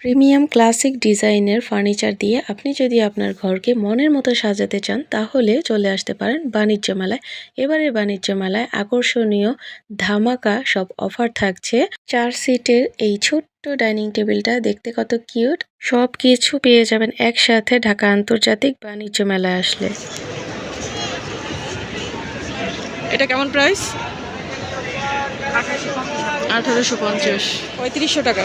Premium classic ডিজাইনের furniture দিয়ে আপনি যদি আপনার ঘরকে মনের মতো সাজাতে চান তাহলে চলে আসতে পারেন বাণিজ্য মেলায় এবারে বাণিজ্য মেলায় আকর্ষণীয় ধামাকা সব অফার থাকছে। চার সিটের এই ছোট্ট ডাইনিং টেবিলটা দেখতে কত কিউট। সব কিছু পেয়ে যাবেন একসাথে ঢাকা আন্তর্জাতিক বাণিজ্য মেলায় আসলে। এটা কেমন প্রাইস? আঠারোশো পঞ্চাশ। পঁয়ত্রিশশো টাকা।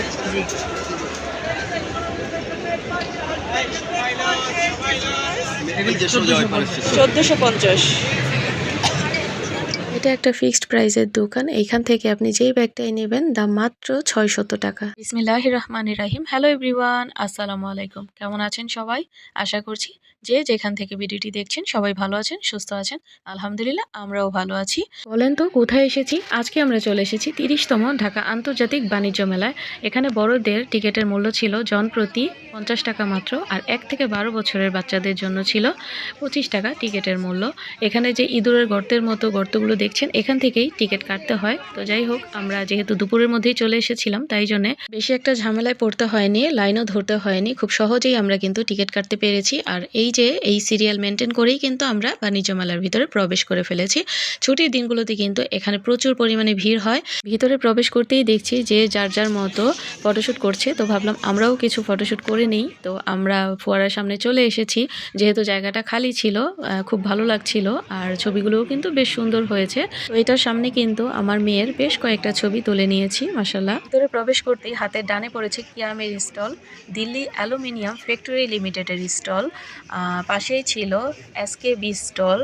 চোদ্দোশো পঞ্চাশ। এটা একটা ফিক্সড প্রাইসের দোকান। এইখান থেকে আপনি যেই ব্যাগটাই নেবেন দাম মাত্র ছয়শত টাকা। বিসমিল্লাহ রহমান রাহিম। হ্যালো এভরিওয়ান আসসালামু আলাইকুম। কেমন আছেন সবাই? আশা করছি যে যেখান থেকে ভিডিওটি দেখছেন সবাই ভালো আছেন সুস্থ আছেন। আলহামদুলিল্লাহ আমরাও ভালো আছি। বলেন তো কোথায় এসেছি? আজকে আমরা চলে এসেছি তিরিশতম ঢাকা আন্তর্জাতিক বাণিজ্য মেলায়। এখানে বড়দের টিকিটের মূল্য ছিল জন প্রতি পঞ্চাশ টাকা মাত্র আর এক থেকে বারো বছরের বাচ্চাদের জন্য ছিল পঁচিশ টাকা টিকিটের মূল্য। এখানে যে ইঁদুরের গর্তের মতো গর্তগুলো দেখছেন, এখান থেকেই টিকিট কাটতে হয়। তো যাই হোক, আমরা যেহেতু দুপুরের মধ্যেই চলে এসেছিলাম, তাই জন্য বেশি একটা ঝামেলায় পড়তে হয়নি লাইনও ধরতে হয়নি। খুব সহজেই আমরা কিন্তু টিকিট কাটতে পেরেছি। আর এই যে, এই সিরিয়াল মেনটেন করেই কিন্তু আমরা বাণিজ্য মেলার ভিতরে প্রবেশ করে ফেলেছি। ছুটির দিনগুলোতে কিন্তু এখানে প্রচুর পরিমাণে ভিড় হয়। ভিতরে প্রবেশ করতেই দেখছি যে, যার যার মতো ফটোশ্যুট করছে। তো ভাবলাম, আমরাও কিছু ফটোশ্যুট করে নিই। তো আমরা ফোয়ারার সামনে চলে এসেছি। যেহেতু জায়গাটা খালি ছিল খুব ভালো লাগছিল। আর ছবিগুলোও কিন্তু বেশ সুন্দর হয়েছে। তো এটার সামনে কিন্তু আমার মেয়ের বেশ কয়েকটা ছবি তুলে নিয়েছি মাসাল্লাহ ভিতরে প্রবেশ করতেই হাতের ডানে পড়েছে কিয়ামের স্টল, দিল্লি অ্যালুমিনিয়াম ফ্যাক্টরি লিমিটেডের স্টল পাশেই ছিল এসকে বি স্টল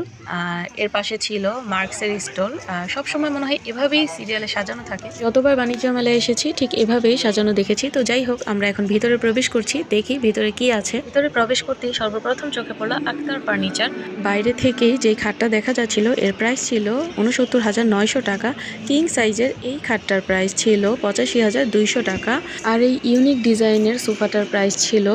এর পাশে ছিল মার্কসের স্টল সবসময় মনে হয় এভাবেই সিরিয়ালে সাজানো থাকে। যতবার বাণিজ্য মেলায় এসেছি, ঠিক এভাবেই সাজানো দেখেছি। তো যাই হোক, আমরা এখন ভিতরে প্রবেশ করছি, দেখি ভিতরে কি আছে। ভিতরে প্রবেশ করতেই সর্বপ্রথম চোখে পড়ল আক্তার ফার্নিচার। বাইরে থেকেই যে খাটটা দেখা যাচ্ছিল, এর প্রাইস ছিল উনসত্তর হাজার নয়শো টাকা। কিং সাইজের এই খাটটার প্রাইস ছিল পঁচাশি হাজার দুইশো টাকা। আর এই ইউনিক ডিজাইনের সোফাটার প্রাইস ছিল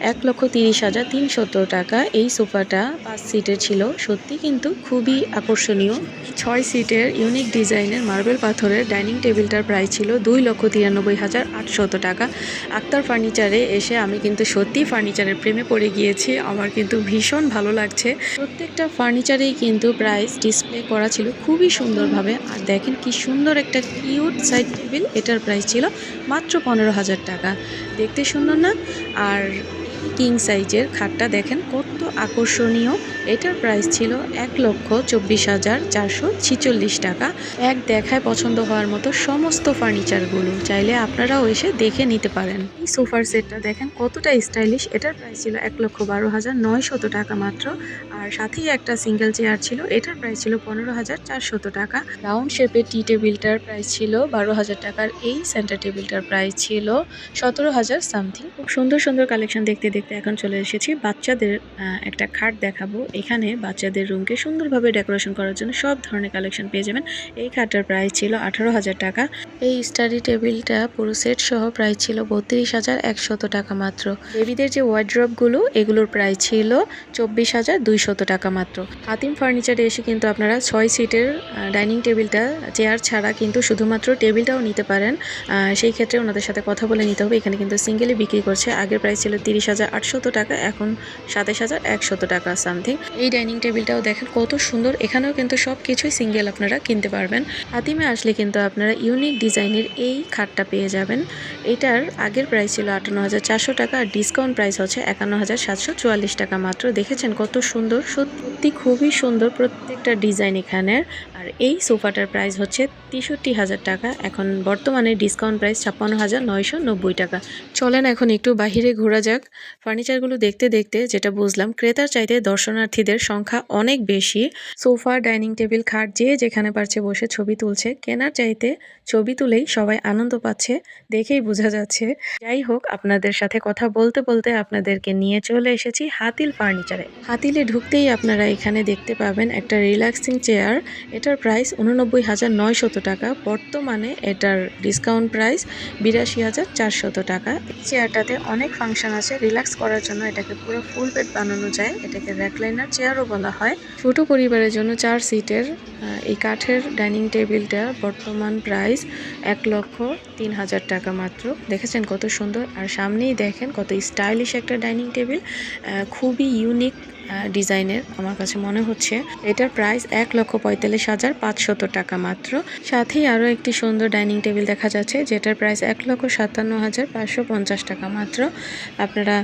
এক লক্ষ তিরিশ হাজার তিনশত টাকা। এই সোফাটা পাঁচ সিটের ছিল, সত্যি কিন্তু খুবই আকর্ষণীয়। ছয় সিটের ইউনিক ডিজাইনের মার্বেল পাথরের ডাইনিং টেবিলটার প্রাইস ছিল দুই লক্ষ তিরানব্বই হাজার আটশত টাকা। আক্তার ফার্নিচারে এসে আমি কিন্তু সত্যি ফার্নিচারের প্রেমে পড়ে গিয়েছি। আমার কিন্তু ভীষণ ভালো লাগছে। প্রত্যেকটা ফার্নিচারেই কিন্তু প্রাইস ডিসপ্লে করা ছিল খুবই সুন্দরভাবে। আর দেখেন কি সুন্দর একটা কিউট সাইড টেবিল এটার প্রাইস ছিল মাত্র পনেরো হাজার টাকা। দেখতে সুন্দর না? আর কিং সাইজের খাটটা দেখেন কত আকর্ষণীয়। এটার প্রাইস ছিল এক লক্ষ চব্বিশ হাজার চারশো ছিচল্লিশ টাকা। এক দেখায় পছন্দ হওয়ার মতো সমস্ত ফার্নিচারগুলো চাইলে আপনারাও এসে দেখে নিতে পারেন। এই সোফার সেটটা দেখেন কতটা স্টাইলিশ এটার প্রাইস ছিল এক লক্ষ বারো হাজার নয়শত টাকা মাত্র। আর সাথেই একটা সিঙ্গেল চেয়ার ছিল। এটার প্রাইস ছিল পনেরো হাজার চারশত টাকা। রাউন্ড শেপের টি টেবিলটার প্রাইস ছিল বারো হাজার টাকার। এই সেন্টার টেবিলটার প্রাইস ছিল সতেরো হাজার সামথিং খুব সুন্দর সুন্দর কালেকশন দেখতে দেখতে এখন চলে এসেছি বাচ্চাদের একটা খাট দেখাবো। এখানে বাচ্চাদের রুমকে সুন্দরভাবে ডেকোরেশন করার জন্য সব ধরনের কালেকশন পেয়ে যাবেন। এই খাটটার প্রাইস ছিল আঠারো হাজার টাকা। এই স্টাডি টেবিলটা পুরো সেট সহ প্রাইস ছিল বত্রিশ হাজার একশত টাকা মাত্র। বেবিদের যে ওয়ার্ড্রপগুলো এগুলোর প্রাইস ছিল চব্বিশ হাজার দুইশত টাকা মাত্র। হাতিম ফার্নিচারে এসে কিন্তু আপনারা ছয় সিটের ডাইনিং টেবিলটা চেয়ার ছাড়া কিন্তু শুধুমাত্র টেবিলটাও নিতে পারেন। সেই ক্ষেত্রে ওনাদের সাথে কথা বলে নিতে হবে। এখানে কিন্তু সিঙ্গেলি বিক্রি করছে। আগের প্রাইস ছিল তিরিশ হাজার আটশত টাকা, এখন সাতাশ হাজার একশত টাকা, সামথিং। এই ডাইনিং টেবিলটাও দেখেন কত সুন্দর। এখানেও কিন্তু সব কিছুই সিঙ্গেল আপনারা কিনতে পারবেন। হাতিমে আসলে কিন্তু আপনারা ইউনিক ডিজাইনের এই খাটটা পেয়ে যাবেন। এটার আগের প্রাইস ছিল আটান্ন হাজার চারশো টাকা, আর ডিসকাউন্ট প্রাইস হচ্ছে একান্ন হাজার সাতশো চুয়াল্লিশ টাকা মাত্র। দেখেছেন কত সুন্দর? সত্যি খুবই সুন্দর প্রত্যেকটা ডিজাইন এখানের। আর এই সোফাটার প্রাইস হচ্ছে তেষট্টি হাজার টাকা। এখন বর্তমানে ডিসকাউন্ট প্রাইস ছাপ্পান্ন হাজার নয়শো নব্বই টাকা। চলেন এখন একটু বাহিরে ঘোরা যাক। ফার্নিচারগুলো দেখতে দেখতে যেটা বুঝলাম ক্রেতার চাইতে দর্শনার্থীদের সংখ্যা অনেক বেশি। সোফা, ডাইনিং টেবিল, খাট, যে যেখানে পারছে বসে ছবি তুলছে। কেনার চাইতে ছবি তুলেই সবাই আনন্দ পাচ্ছে, দেখেই বোঝা যাচ্ছে। যাই হোক, আপনাদের সাথে কথা বলতে বলতে আপনাদেরকে নিয়ে চলে এসেছি হাতিল ফার্নিচারে। হাতিলে ঢুকতেই আপনারা এখানে দেখতে পাবেন একটা রিল্যাক্সিং চেয়ার। এটার প্রাইস উননব্বই হাজার নয়শত টাকা। বর্তমানে এটার ডিসকাউন্ট প্রাইস বিরাশি হাজার চারশত টাকা। চেয়ারটাতে অনেক ফাংশন আছে। রিল্যাক্স করার জন্য এটাকে পুরো ফুল বেড বানানো যায় এটাকে র্যাকলাইনার চেয়ারও বলা হয়। ছোট পরিবারের জন্য চার সিটের এই কাঠের ডাইনিং টেবিলটা বর্তমান প্রাইস এক লক্ষ তিন হাজার টাকা মাত্র। দেখেছেন কত সুন্দর? আর সামনেই দেখেন কত স্টাইলিশ একটা ডাইনিং টেবিল খুবই ইউনিক ডিজাইনের আমার কাছে মনে হচ্ছে। এটার প্রাইস এক লক্ষ পঁয়তাল্লিশ হাজার পাঁচশত টাকা মাত্র। সাথেই আরও একটি সুন্দর ডাইনিং টেবিল দেখা যাচ্ছে, যেটার প্রাইস এক লক্ষ সাতান্ন হাজার পাঁচশো পঞ্চাশ টাকা মাত্র। আপনারা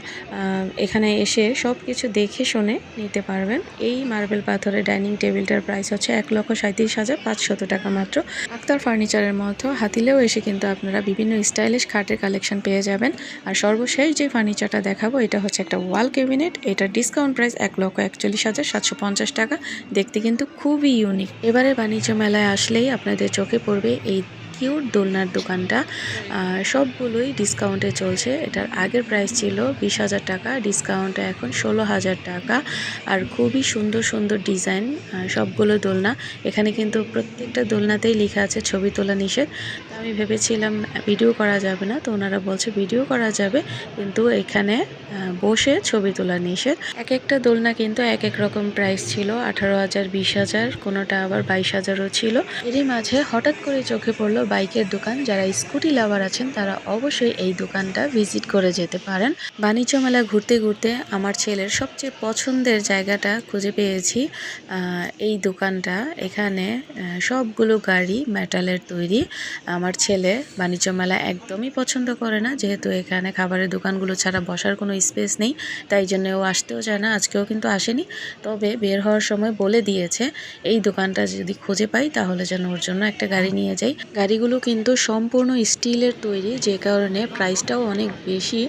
এখানে এসে সব কিছু দেখে শুনে নিতে পারবেন। এই মার্বেল পাথরের ডাইনিং টেবিলটার প্রাইস হচ্ছে এক লক্ষ সাঁত্রিশ হাজার পাঁচশত টাকা মাত্র। আক্তার ফার্নিচারের মতো হাতিলেও এসে কিন্তু আপনারা বিভিন্ন স্টাইলিশ খাটের কালেকশন পেয়ে যাবেন। আর সর্বশেষ যে ফার্নিচারটা দেখাবো, এটা হচ্ছে একটা ওয়াল ক্যাবিনেট এটার ডিসকাউন্ট প্রাইস এক লক্ষ একচল্লিশ হাজার সাতশো পঞ্চাশ টাকা। দেখতে কিন্তু খুবই ইউনিক এবারে বাণিজ্য মেলায় আসলেই আপনাদের চোখে পড়বে এই কিউট দোলনার দোকানটা সবগুলোই ডিসকাউন্টে চলছে। এটার আগের প্রাইস ছিল বিশ হাজার টাকা ডিসকাউন্টে এখন ষোলো হাজার টাকা। আর খুবই সুন্দর সুন্দর ডিজাইন সবগুলো দোলনা। এখানে কিন্তু প্রত্যেকটা দোলনাতেই লেখা আছে ছবি তোলা নিষেধ। তো আমি ভেবেছিলাম ভিডিও করা যাবে না, তো ওনারা বলছে ভিডিও করা যাবে, কিন্তু এখানে বসে ছবি তোলা নিষেধ। এক একটা দোলনা কিন্তু এক এক রকম প্রাইস ছিল, আঠারো হাজার, বিশ হাজার, কোনোটা আবার বাইশ হাজারও ছিল। এরই মাঝে হঠাৎ করে চোখে পড়ল বাইকের দোকান, যারা স্কুটি লাভার আছেন, তারা অবশ্যই এই দোকানটা ভিজিট করে যেতে পারেন। বাণিজ্য মেলা ঘুরতে ঘুরতে আমার ছেলের সবচেয়ে পছন্দের জায়গাটা খুঁজে পেয়েছি। এই দোকানটা এখানে সবগুলো গাড়ি, মেটালের তৈরি। আমার ছেলে বাণিজ্য মেলা একদমই পছন্দ করে না, যেহেতু এখানে খাবারের দোকানগুলো ছাড়া বসার কোনো স্পেস নেই, তাই জন্য ও আসতেও চায় না। আজকেও কিন্তু আসেনি, তবে বের হওয়ার সময় বলে দিয়েছে, এই দোকানটা যদি খুঁজে পাই, তাহলে যেন ওর জন্য একটা গাড়ি নিয়ে যাই। গাড়িগুলো কিন্তু সম্পূর্ণ স্টিলের তৈরি যে কারণে প্রাইসটাও অনেক বেশি।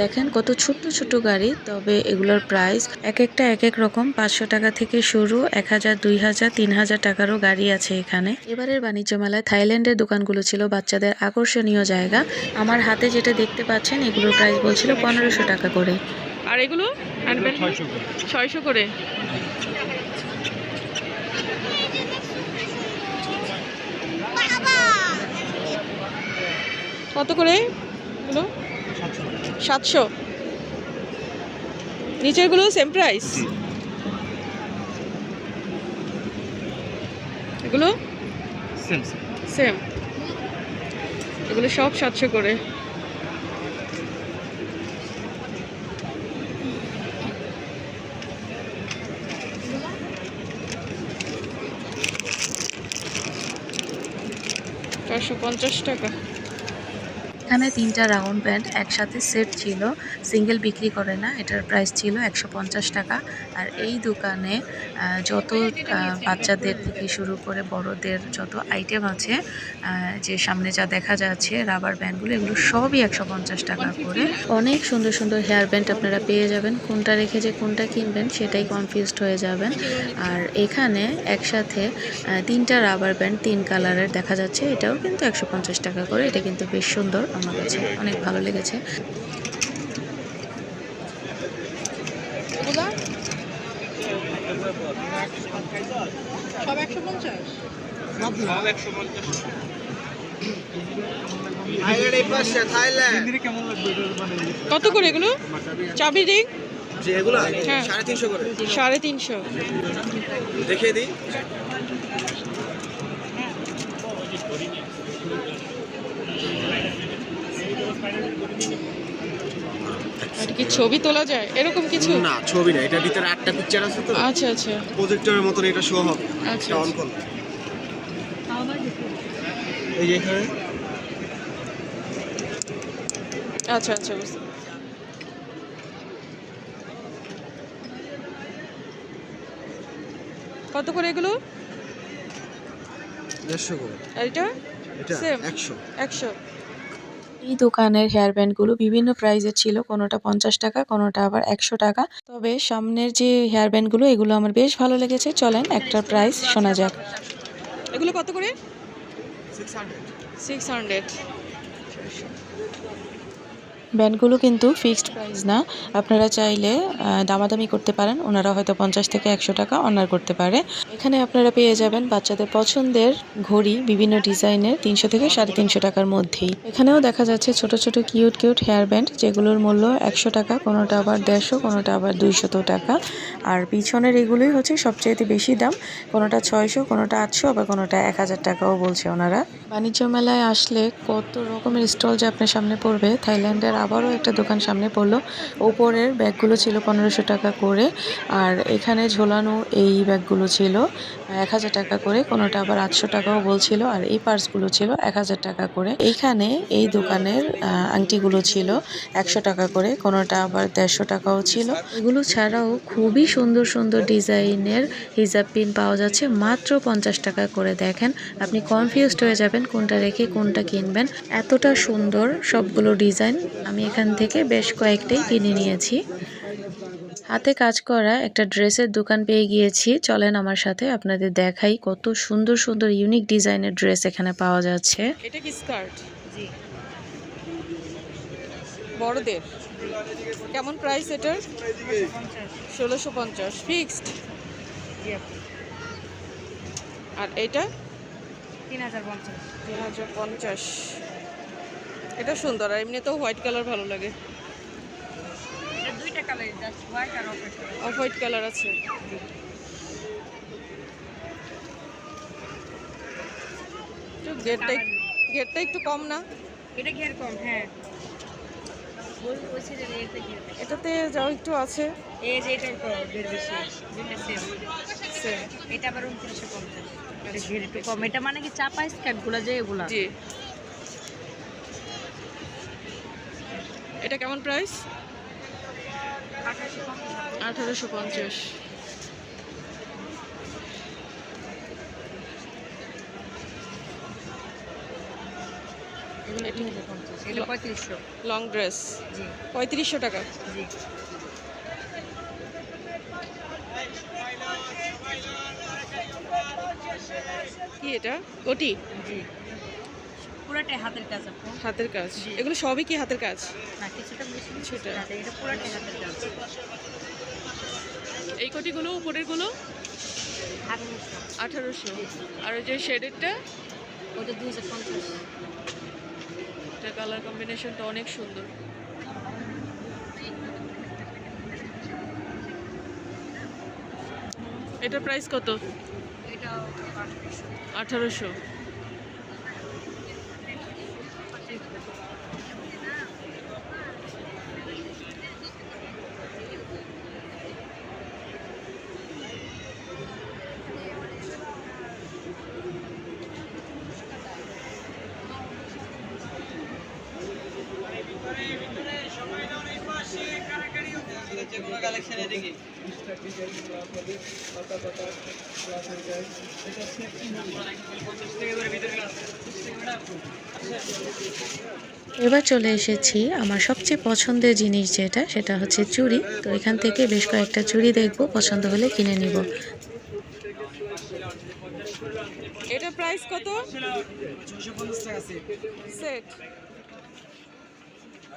দেখেন কত ছোট্ট ছোট্ট গাড়ি তবে এগুলোর প্রাইস এক একটা এক এক রকম। পাঁচশো টাকা থেকে শুরু এক হাজার দুই হাজার তিন হাজার টাকারও গাড়ি আছে এখানে। এবারের বাণিজ্য মেলায় থাইল্যান্ডের দোকানগুলো ছিল বাচ্চাদের আকর্ষণীয় জায়গা। আমার হাতে যেটা দেখতে পাচ্ছেন এগুলোর প্রাইস বলছিল পনেরোশো টাকা করে। আর এগুলো? ছয়শো করে? কত করে? এগুলো? সাতশো। নিচেরগুলো সেম প্রাইস এগুলো? সেম এগুলো সব সাতশো করে। চারশো পঞ্চাশ টাকা। এখানে তিনটা রাউন্ড ব্যান্ড একসাথে সেট ছিল সিঙ্গেল বিক্রি করে না, এটার প্রাইস ছিল একশো পঞ্চাশ টাকা। আর এই দোকানে যত বাচ্চাদের থেকে শুরু করে বড়দের যত আইটেম আছে যে সামনে যা দেখা যাচ্ছে রাবার ব্যান্ডগুলো এগুলো সবই একশো পঞ্চাশ টাকা করে। অনেক সুন্দর সুন্দর হেয়ার ব্যান্ড আপনারা পেয়ে যাবেন। কোনটা রেখে যে কোনটা কিনবেন, সেটাই কনফিউজড হয়ে যাবেন। আর এখানে একসাথে তিনটা রাবার ব্যান্ড তিন কালারের দেখা যাচ্ছে। এটাও কিন্তু একশো পঞ্চাশ টাকা করে। এটা কিন্তু বেশ সুন্দর আমার কাছে। অনেক ভালো লেগেছে সব একশো পঞ্চাশ থাইল্যান্ড এই পাশে থাইল্যান্ড কত করে এগুলো? চাবি রিং যে হ্যাঁ। সাড়ে তিনশো করে। সাড়ে তিনশো। দেখিয়ে দিই। কি ছবি তোলা যায়? এরকম কিছু? না ছবি না এটার ভিতরে আটটা পিকচার আছে তো। আচ্ছা আচ্ছা। প্রজেক্টরের মতন এটা শো হবে। আচ্ছা, অন করো এই যে এখানে। আচ্ছা আচ্ছা বুঝতে কত করে এগুলো? দেড়শো করে। আর এটা এটা একশো। একশো। এই দোকানের হেয়ার ব্যান্ডগুলো বিভিন্ন প্রাইজের ছিল কোনোটা পঞ্চাশ টাকা কোনোটা আবার একশো টাকা। তবে সামনের যে হেয়ার ব্যান্ডগুলো এগুলো আমার বেশ ভালো লেগেছে। চলেন একটার প্রাইস শোনা যাক। এগুলো কত করে? 600. 600. ব্যান্ডগুলো কিন্তু ফিক্সড প্রাইস না। আপনারা চাইলে দামাদামি করতে পারেন। ওনারা হয়তো পঞ্চাশ থেকে একশো টাকা অনার করতে পারে। এখানে আপনারা পেয়ে যাবেন বাচ্চাদের পছন্দের ঘড়ি, বিভিন্ন ডিজাইনের তিনশো থেকে সাড়ে তিনশো টাকার মধ্যেই। এখানেও দেখা যাচ্ছে ছোট ছোট, কিউট কিউট হেয়ার ব্যান্ড, যেগুলোর মূল্য একশো টাকা, কোনোটা আবার দেড়শো, কোনোটা আবার দুইশত টাকা। আর পিছনের এগুলোই হচ্ছে সবচেয়ে বেশি দাম। কোনোটা ছয়শো, কোনোটা আটশো, আবার কোনোটা এক হাজার টাকাও বলছে ওনারা। বাণিজ্য মেলায় আসলে কত রকমের স্টল যে আপনার সামনে পড়বে, থাইল্যান্ডের আবারও একটা দোকান সামনে পড়ল। ওপরের ব্যাগগুলো ছিল পনেরোশো টাকা করে আর এখানে ঝোলানো এই ব্যাগগুলো ছিল এক হাজার টাকা করে, কোনোটা আবার আটশো টাকাও বলছিল আর এই পার্সগুলো ছিল এক হাজার টাকা করে। এইখানে এই দোকানের আংটিগুলো ছিল একশো টাকা করে, কোনোটা আবার দেড়শো টাকাও ছিল। এগুলো ছাড়াও খুবই সুন্দর সুন্দর ডিজাইনের হিজাব পিন পাওয়া যাচ্ছে, মাত্র পঞ্চাশ টাকা করে। দেখেন, আপনি কনফিউজড হয়ে যাবেন কোনটা রেখে কোনটা কিনবেন। এতটা সুন্দর সবগুলো ডিজাইন আমি এখান থেকে বেশ কয়েকটাই কিনে নিয়েছি। হাতে কাজ করা একটা ড্রেসের দোকান পেয়ে গিয়েছি। চলেন আমার সাথে আপনাদের দেখাই কত সুন্দর সুন্দর ইউনিক ডিজাইনের ড্রেস এখানে পাওয়া যাচ্ছে। এটা কি স্কার্ট জি। বড়দের? কেমন প্রাইস এটার? ষোলোশো পঞ্চাশ। ফিক্সড আর এটা? তিন হাজার পঞ্চাশ। তিন হাজার পঞ্চাশ। এটা সুন্দর আর এমনিতেও হোয়াইট কালার ভালো লাগে। অফ হোয়াইট কালার আছে। একটু গেটটা গেটটা একটু কম না? এটা ঘের কম হ্যাঁ। এটাতে যাও একটু আছে। এই যে এটার ঘের বেশি। দুইটা সেম Same। এটা আবার উনত্রিশশো পঞ্চাশ। এটা ঘের একটু কম। এটা মানে কি চাপা স্কার্টগুলো যে এগুলা? জি। এটা কেমন প্রাইস? আঠারোশো পঞ্চাশ। Long dress. পঁয়ত্রিশশো টাকা। জি। কি এটা? কোটি? জি। পুরাটাই হাতের কাজ আপু। হাতের কাজ। এগুলো সবই কি হাতের কাজ? না কিছুটা বেশি কিছুটা। এটা পুরাটাই হাতের কাজ। এই কোটিগুলো উপরেরগুলো? আঠারোশো। আঠারোশো। আর ওই যে শেডেরটা? ওটা দুই হাজার পঞ্চাশ। এটা কালার কম্বিনেশনটা অনেক সুন্দর। এটা প্রাইস কত? এটা আঠারোশো। এবার চলে এসেছি আমার সবচেয়ে পছন্দের জিনিস যেটা সেটা হচ্ছে চুড়ি। তো এখান থেকে বেশ কয়েকটা চুড়ি দেখব পছন্দ হলে কিনে নিব। এটা প্রাইস কত? সেট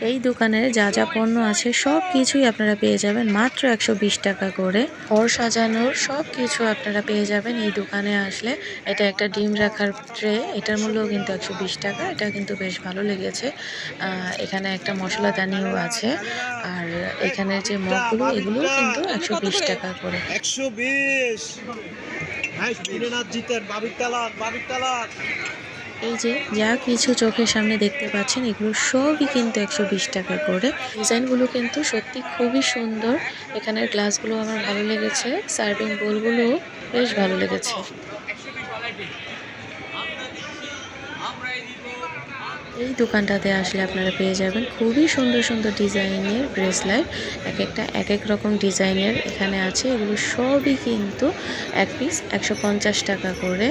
এই দোকানের যা যা পণ্য আছে সব কিছুই আপনারা পেয়ে যাবেন। মাত্র একশো বিশ টাকা করে। ঘর সাজানোর সব কিছু আপনারা পেয়ে যাবেন এই দোকানে আসলে। এটা একটা ডিম রাখার ট্রে। এটার মূল্য কিন্তু একশো বিশ টাকা। এটা কিন্তু বেশ ভালো লেগেছে। এখানে একটা মশলাদানিও আছে। আর এখানে যে মগগুলো এগুলো কিন্তু একশো বিশ টাকা করে। একশো বিশ! দিনেনাথ বাবির তালাক বাবির তালাক! এই যে, যা কিছু চোখের সামনে দেখতে পাচ্ছেন, এগুলো সবই কিন্তু একশো বিশ টাকা করে। ডিজাইনগুলো কিন্তু সত্যি খুবই সুন্দর। এখানের গ্লাসগুলো আমার ভালো লেগেছে। সার্ভিং বোলগুলো বেশ ভালো লেগেছে। এই দোকানটাতে আসলে আপনারা পেয়ে যাবেন খুবই সুন্দর সুন্দর ডিজাইনের ব্রেসলেট। এক একটা, এক এক রকম ডিজাইনের এখানে আছে। এগুলো সবই কিন্তু এক পিস একশো পঞ্চাশ টাকা করে।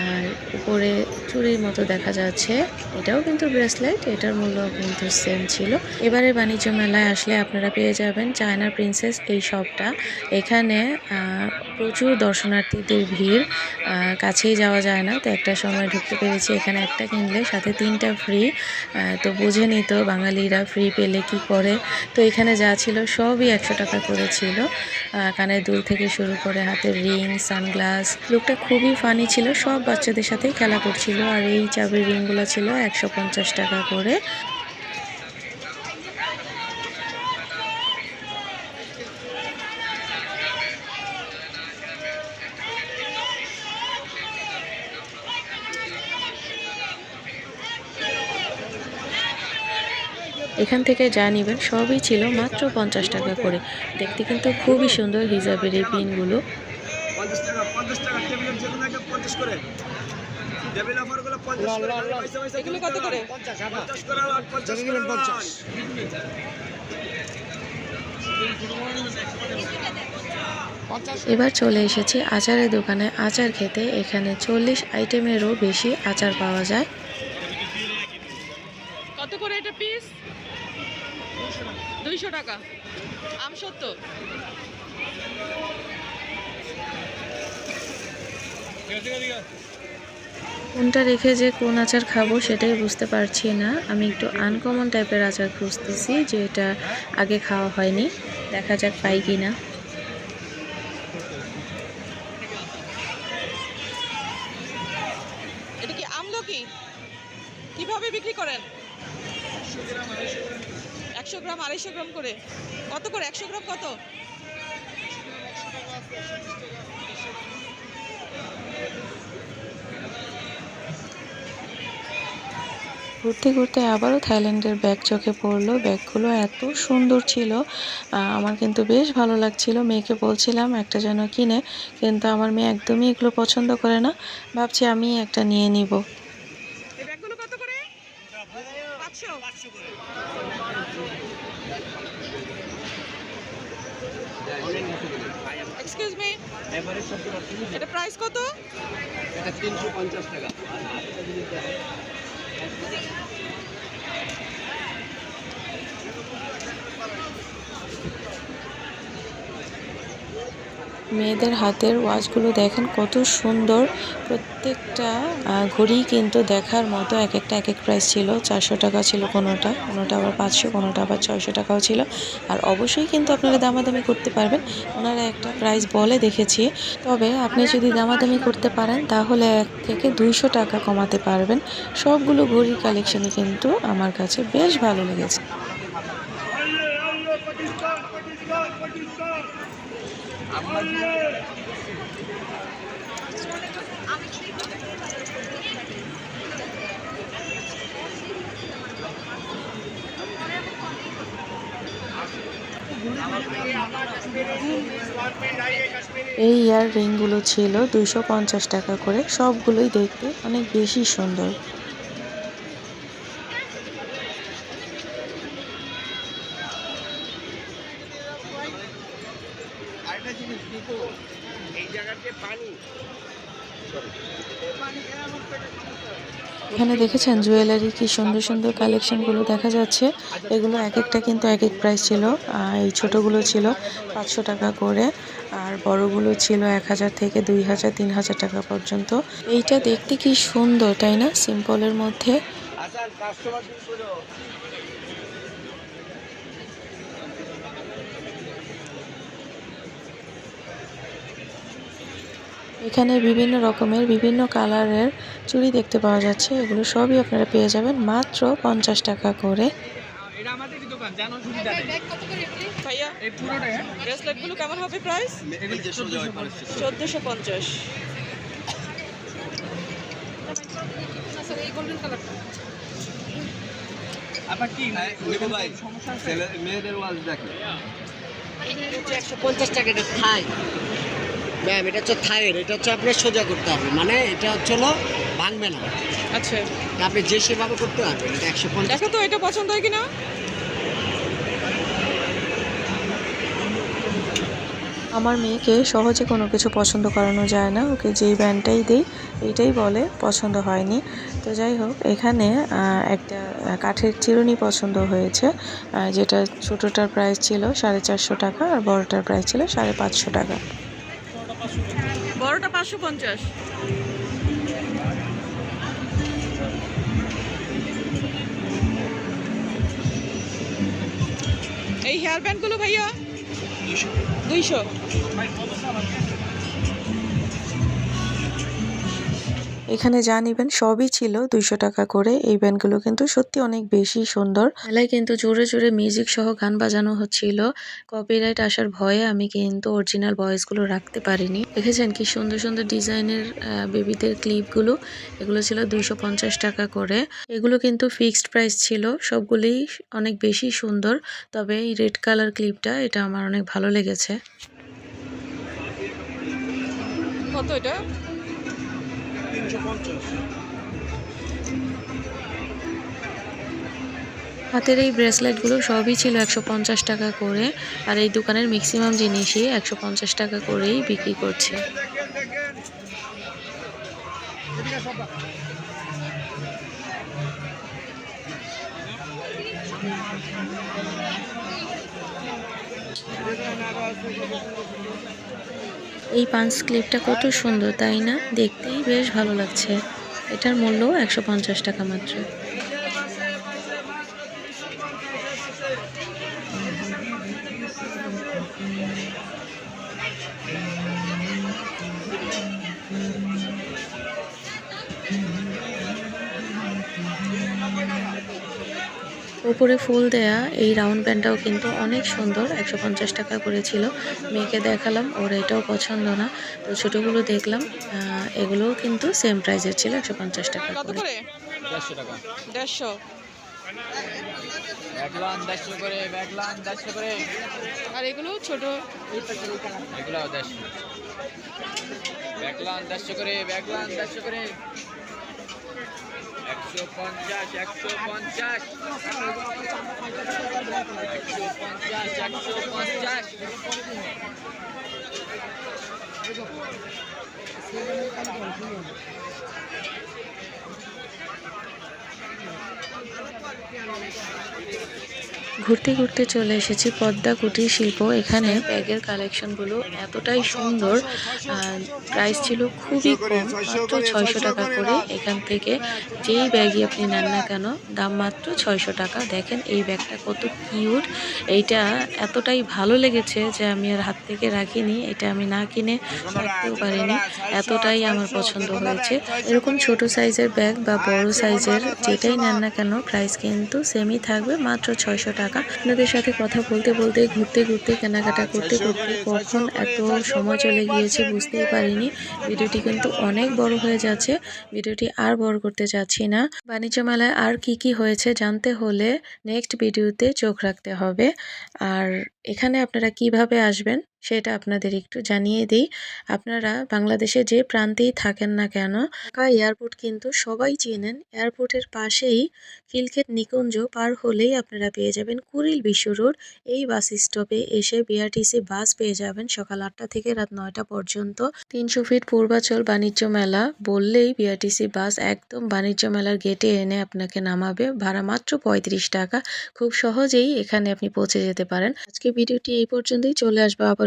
আর উপরে চুড়ির মতো দেখা যাচ্ছে। এটাও কিন্তু ব্রেসলেট, এটার মূল্য কিন্তু সেম ছিল। এবারে বাণিজ্য মেলায় আসলে আপনারা পেয়ে যাবেন চায়না প্রিন্সেস এই শপটা। এখানে প্রচুর দর্শনার্থীদের ভিড়। কাছেই যাওয়া যায় না, তো একটা সময় ঢুকতে পেরেছি। এখানে একটা কিনলে, সাথে তিনটা ফ্রি তো বুঝে নিত বাঙালিরা ফ্রি পেলে কি করে। তো এখানে যা ছিল সবই একশো টাকা করেছিল কানের দুল থেকে শুরু করে হাতের রিং সানগ্লাস লুকটা খুবই ফানি ছিল। সব বাচ্চাদের সাথেই খেলা করছিল। আর এই চাবির রিংগুলো ছিল একশো পঞ্চাশ টাকা করে। এখান থেকে যা নেবেন সবই ছিল মাত্র পঞ্চাশ টাকা করে। দেখতে কিন্তু খুবই সুন্দর হিজাবের এই পিনগুলো। এবার চলে এসেছি আচারের দোকানে। আচার খেতে এখানে চল্লিশ আইটেমেরও বেশি আচার পাওয়া যায়। দুইশো টাকা। আম সত্য? কোনটা রেখে যে কোন আচার খাব সেটাই বুঝতে পারছি না। আমি একটু আনকমন টাইপের আচার খুঁজতেছি যে এটা আগে খাওয়া হয়নি। দেখা যাক পাই কি না কত? ঘুরতে ঘুরতে আবারও থাইল্যান্ডের ব্যাগ চোখে পড়ল। ব্যাগগুলো এত সুন্দর ছিল আমার কিন্তু বেশ ভালো লাগছিল। মেয়েকে বলছিলাম একটা যেন কিনে। কিন্তু আমার মেয়ে একদমই এগুলো পছন্দ করে না। ভাবছি আমি একটা নিয়ে নিব এই ব্যাগগুলো কত করে পাঁচশো এক্সকিউজ মি এটা প্রাইস কত? মেয়েদের হাতের ওয়াচগুলো দেখেন, কত সুন্দর। প্রত্যেকটা ঘড়ি কিন্তু দেখার মতো এক একটা, এক এক প্রাইস ছিল। চারশো টাকা ছিল কোনোটা কোনোটা আবার পাঁচশো, কোনোটা আবার ছয়শো টাকাও ছিল। আর অবশ্যই কিন্তু আপনারা দামাদামি করতে পারবেন। ওনারা একটা প্রাইস বলে দেখেছি। তবে আপনি যদি দামাদামি করতে পারেন, তাহলে এক থেকে দুইশো টাকা কমাতে পারবেন। সবগুলো ঘড়ির কালেকশানই কিন্তু আমার কাছে বেশ ভালো লেগেছে। এই ইয়ার রিংগুলো ছিল দুইশো পঞ্চাশ টাকা করে। সবগুলোই দেখতে অনেক বেশি সুন্দর আরেকটা জিনিস দেখো এই জায়গাতে পানি এখানে দেখেছেন জুয়েলারি কি সুন্দর সুন্দর কালেকশনগুলো দেখা যাচ্ছে। এগুলো এক একটা কিন্তু এক এক প্রাইস ছিল এই ছোটোগুলো ছিল পাঁচশো টাকা করে আর বড়গুলো ছিল এক হাজার থেকে দুই হাজার, তিন হাজার টাকা পর্যন্ত। এইটা দেখতে কি সুন্দর, তাই না? সিম্পলের মধ্যে আচ্ছা কাস্টমার করো এখানে বিভিন্ন রকমের বিভিন্ন কালারের চুড়ি দেখতে পাওয়া যাচ্ছে। এগুলো সবই আপনারা পেয়ে যাবেন মাত্র পঞ্চাশ টাকা করে। এটা আমাদেরই দোকান? জানো সুবিধা নেই ভাইয়া এই পুরোটা ব্রেসলেটগুলো কেমন হবে প্রাইস চোদ্দোশো পঞ্চাশ। আবার কি? মেয়েদের ওয়াজ দেখে। একশো পঞ্চাশ টাকা ম্যাম এটা হচ্ছে থাইয়ের এটা হচ্ছে আপনার সোজা করতে হবে। মানে এটা হচ্ছে হলো ভাঙবে না। আচ্ছা। আপনি যে সেভাবে করতে পারবেন এটা একশো পঞ্চাশ। দেখো তো এটা পছন্দ হয় কিনা? আমার মেয়েকে সহজে কোনো কিছু পছন্দ করানো যায় না। ওকে যেই ব্যান্ডটাই দিই এইটাই বলে পছন্দ হয়নি। তো যাই হোক এখানে একটা কাঠের চিরুনি পছন্দ হয়েছে। যেটা ছোটোটার প্রাইস ছিল সাড়ে চারশো টাকা আর বড়টার প্রাইস ছিল সাড়ে পাঁচশো টাকা। বড়টা পাঁচশো পঞ্চাশ। এই হেয়ার ব্যান্ডগুলো ভাইয়া? দুইশো। এখানে যা নিবেন সবই ছিল দুইশো টাকা করে। এই ব্যান্ডগুলো কিন্তু সত্যি অনেক বেশি সুন্দর। মেলায় কিন্তু জোরে জোরে মিউজিক সহ গান বাজানো হচ্ছিল। কপিরাইট আসার ভয়ে আমি কিন্তু অরিজিনাল ভয়েসগুলো রাখতে পারিনি। দেখেছেন কি সুন্দর সুন্দর ডিজাইনের বেবিদের ক্লিপগুলো এগুলো ছিল দুইশো পঞ্চাশ টাকা করে। এগুলো কিন্তু ফিক্সড প্রাইস ছিল। সবগুলোই অনেক বেশি সুন্দর। তবে এই রেড কালার ক্লিপটা এটা আমার অনেক ভালো লেগেছে। কত এটা? হাতের এই ব্রেসলেটগুলো সবই ছিল একশো পঞ্চাশ টাকা করে, আর এই দোকানের ম্যাক্সিমাম জিনিসই একশো পঞ্চাশ টাকা করেই বিক্রি করছে। এই পাঞ্চ ক্লিপটা কত সুন্দর, তাই না? দেখতেই বেশ ভালো লাগছে। এটার মূল্য একশো পঞ্চাশ টাকা মাত্র। উপরে ফুল দেয়া এই রাউন্ড প্যান্টটাও কিন্তু অনেক সুন্দর একশো পঞ্চাশ টাকা করেছিল মেয়েকে দেখালাম ওর এটাও পছন্দ না। তো ছোটোগুলো দেখলাম এগুলোও কিন্তু সেম প্রাইজের ছিল একশো পঞ্চাশ টাকা করে। দেড়শো আর এগুলো ছোট। এগুলো দেড়শো। করে দেড়শো করে। একশো পঞ্চাশ একশো পঞ্চাশ একশো পঞ্চাশ। একশো পঞ্চাশ ঘুরতে ঘুরতে চলে এসেছি পদ্মা কুটির শিল্প। এখানে ব্যাগের কালেকশনগুলো এতটাই সুন্দর প্রাইস ছিল খুবই কম, মাত্র ছয়শো টাকা করে। এখান থেকে যেই ব্যাগই আপনি নেন না কেন, দাম মাত্র ছয়শো টাকা। দেখেন এই ব্যাগটা কত কিউট এইটা এতটাই ভালো লেগেছে যে আমি আর হাত থেকে রাখিনি, এটা আমি না কিনে রাখতেও পারিনি। এতটাই আমার পছন্দ হয়েছে। এরকম ছোট সাইজের ব্যাগ বা বড় সাইজের যেটাই নেন না কেন প্রাইস কিন্তু সেমই থাকবে, মাত্র ছয়শো টাকা আপনাদের সাথে কথা বলতে বলতে, ঘুরতে ঘুরতে, কেনাকাটা করতে করতে কখন এত সময় চলে গিয়েছে বুঝতেই পারিনি। ভিডিওটি কিন্তু অনেক বড় হয়ে যাচ্ছে। ভিডিওটি আর বড় করতে চাচ্ছি না। বাণিজ্য মেলায় আর কি কি হয়েছে জানতে হলে নেক্সট ভিডিওতে চোখ রাখতে হবে। আর এখানে আপনারা কীভাবে আসবেন? সেটা আপনাদের একটু জানিয়ে দিই। আপনারা বাংলাদেশে যে প্রান্তেই থাকেন না কেন, ঢাকা এয়ারপোর্ট কিন্তু সবাই চেনেন। এয়ারপোর্টের পাশেই খিলক্ষেত নিকুঞ্জ পার হলেই আপনারা পেয়ে যাবেন কুড়িল বিশ্ব রোড। এই বাস স্টপে এসে বিআরটিসি বাস পেয়ে যাবেন সকাল আটটা থেকে রাত নয়টা পর্যন্ত। তিনশো ফিট পূর্বাচল বাণিজ্য মেলা বললেই বিআরটিসি বাস একদম বাণিজ্য মেলার গেটে এনে আপনাকে নামাবে। ভাড়া মাত্র পঁয়ত্রিশ টাকা। খুব সহজেই এখানে আপনি পৌঁছে যেতে পারেন। আজকে ভিডিওটি এই পর্যন্তই। চলে আসবে আবার